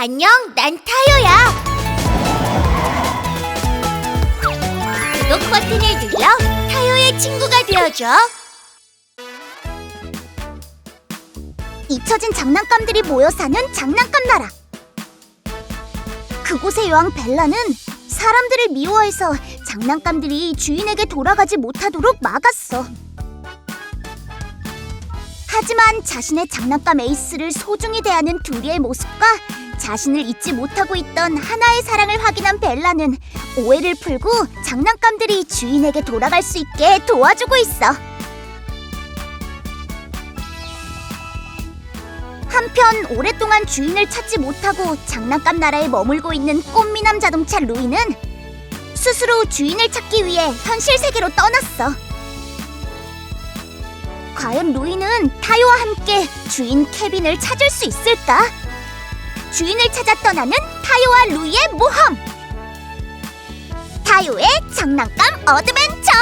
안녕, 난 타요야. 구독 버튼을 눌러 타요의 친구가 되어줘. 잊혀진 장난감들이 모여 사는 장난감 나라. 그곳의 여왕 벨라는 사람들을 미워해서 장난감들이 주인에게 돌아가지 못하도록 막았어. 하지만 자신의 장난감 에이스를 소중히 대하는 둘이의 모습과 자신을 잊지 못하고 있던 하나의 사랑을 확인한 벨라는 오해를 풀고 장난감들이 주인에게 돌아갈 수 있게 도와주고 있어. 한편 오랫동안 주인을 찾지 못하고 장난감 나라에 머물고 있는 꽃미남 자동차 루이는 스스로 주인을 찾기 위해 현실 세계로 떠났어. 과연 루이는 타요와 함께 주인 케빈을 찾을 수 있을까? 주인을 찾아 떠나는 타요와 루이의 모험! 타요의 장난감 어드벤처!